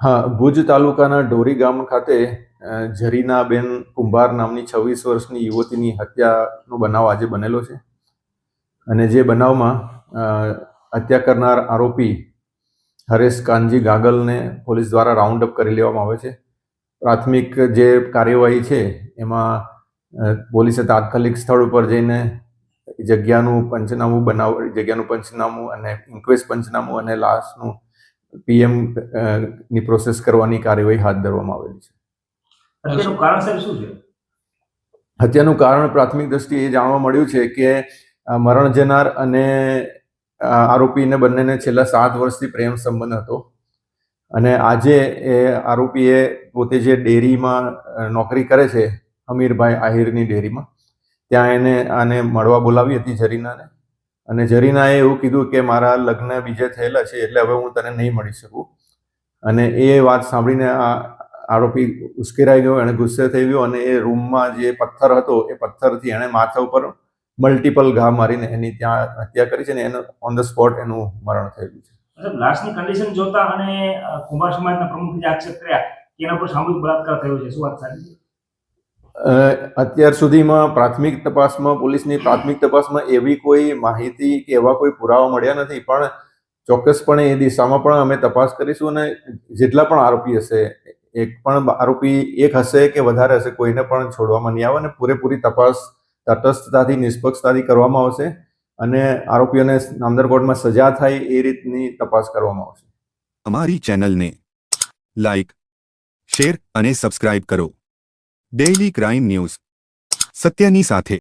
હા, ભુજ તાલુકાના ડોરી ગામ ખાતે ઝરીનાબેન કુંભાર નામની છવ્વીસ વર્ષની યુવતીની હત્યાનો બનાવ આજે બનેલો છે. અને જે બનાવમાં હત્યા કરનાર આરોપી હરેશ કાનજી ગાગલને પોલીસ દ્વારા રાઉન્ડ અપ કરી લેવામાં આવે છે. પ્રાથમિક જે કાર્યવાહી છે, એમાં પોલીસે તાત્કાલિક સ્થળ ઉપર જઈને જગ્યાનું પંચનામું બનાવ, જગ્યાનું પંચનામું અને ઇન્ક્વેસ્ટ પંચનામું અને લાશનું પીએમની પ્રોસેસ કરવાની કાર્યવાહી હાથ ધરવામાં આવેલી છે. હત્યાનું કારણ સાહેબ શું છે? હત્યાનું કારણ પ્રાથમિક દ્રષ્ટિએ એ જાણવા મળ્યું છે કે મરણ જનાર અને આરોપીને બંનેને છેલ્લા સાત વર્ષથી પ્રેમ સંબંધ હતો. અને આજે એ આરોપીએ પોતે જે ડેરીમાં નોકરી કરે છે અમીરભાઈ આહિરની ડેરીમાં ત્યાં એને આને મળવા બોલાવી હતી જરીનાને અને જરીનાએ એવું કીધું કે મારા લગ્ન બીજે થયેલા છે એટલે હવે હું તને નહીં મળી શકું. અને એ વાત સાંભળીને આ આરોપી ઉશ્કેરાઈ ગયો, એણે ગુસ્સે થઈ ગયો અને એ રૂમમાં જે પથ્થર હતો, એ પથ્થરથી એણે માથા ઉપર મલ્ટિપલ ઘા મારીને એની ત્યાં હત્યા કરી છે ને એનું ઓન ધ સ્પોટ એનું મરણ થયેલું છે. મતલબ લાશની કન્ડિશન જોતા અને કુમાર સમાજના પ્રમુખે જે આક્ષેપ કર્યા એના પર સામૂહિક બળાત્કાર થયો છે. શું વાત સાચી? અત્યાર સુધીમાં પ્રાથમિક તપાસમાં, પોલીસની પ્રાથમિક તપાસમાં એવી કોઈ માહિતી કે એવા કોઈ પુરાવા મળ્યા નથી. પણ ચોક્કસપણે એ દિશામાં પણ અમે તપાસ કરીશું અને જેટલા પણ આરોપી હશે, એક પણ આરોપી એક હશે કે વધારે હશે, કોઈને પણ છોડવામાં નહીં આવે અને પૂરેપૂરી તપાસ તટસ્થતાથી, નિષ્પક્ષતાથી કરવામાં આવશે અને આરોપીઓને નામદર કોર્ટમાં સજા થાય એ રીતની તપાસ કરવામાં આવશે. અમારી ચેનલને લાઈક, શેર અને સબસ્ક્રાઇબ કરો. ડેઇલી ક્રાઇમ ન્યૂઝ સત્યની સાથે.